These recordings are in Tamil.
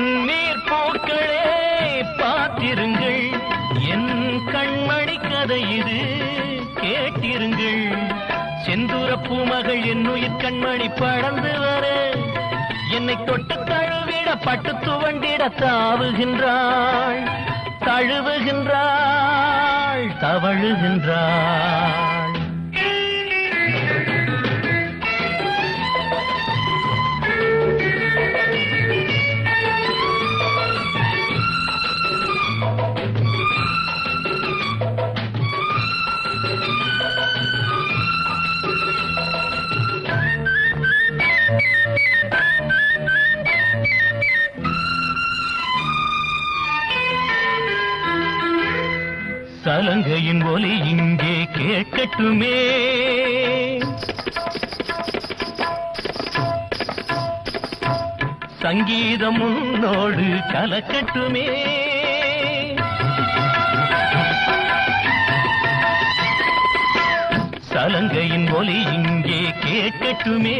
பன்னீர் பூக்களே பார்த்திருங்கள். என் கண்மணி கதை இது கேட்டிருங்கள். செந்தூர பூமகள் என் உயிர் கண்மணி படர்ந்து வர என்னை தொட்டு தழுவிட பட்டு துவண்டிட தாவுகின்றாள். தழுவுகின்றாள் தவழுகின்றாள். சலங்கையின் ஒலி இங்கே கேட்கட்டுமே. சங்கீதம் உன்னோடு கலக்கட்டுமே. சலங்கையின் ஒலி இங்கே கேட்கட்டுமே.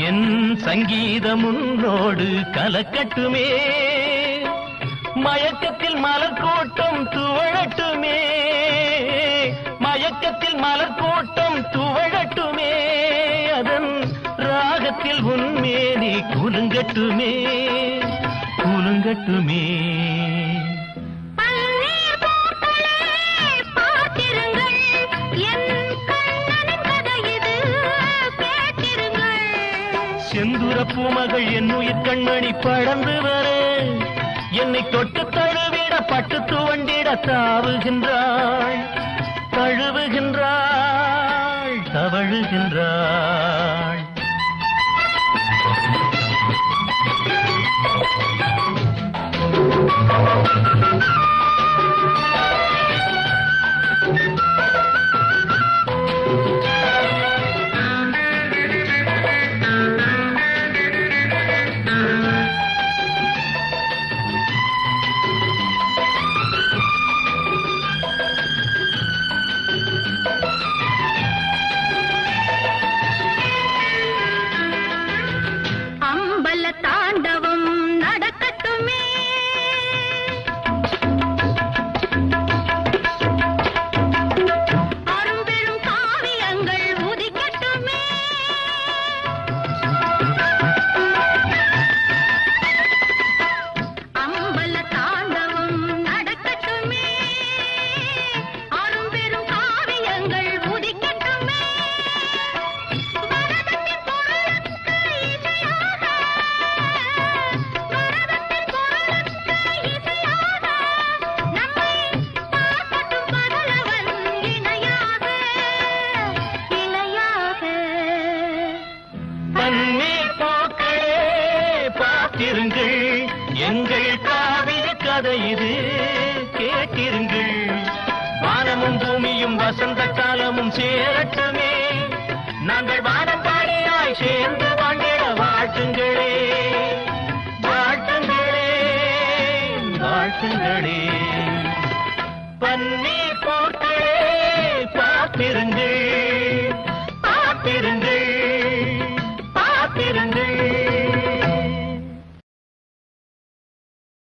என் சங்கீதம் உன்னோடு கலக்கட்டுமே. மயக்கத்தில் மலர்கூட்டம் துவழட்டுமே. மயக்கத்தில் மலர்கூட்டம் துவழட்டுமே. அதன் ராகத்தில் உன்மேனி குலுங்கட்டுமே. குலுங்கட்டுமே. செந்துர பூமகள் என் உயிர் கண்மணி படர்ந்து வர. என்னை தொட்டு தழுவிட பட்டு துவண்டிட தாவுகின்றாள் தழுவுகின்றாள் தவழுகின்றாள். கதை இது கேட்டிருங்கள். வானமும் பூமியும் வசந்த காலமும் சேரட்டுமே. நாங்கள் வானம் பாடியாய் சேர்ந்து வாங்கிட வாழ்த்துங்களே. வாழ்த்துங்களே வாழ்த்துங்களே. பன்னீர்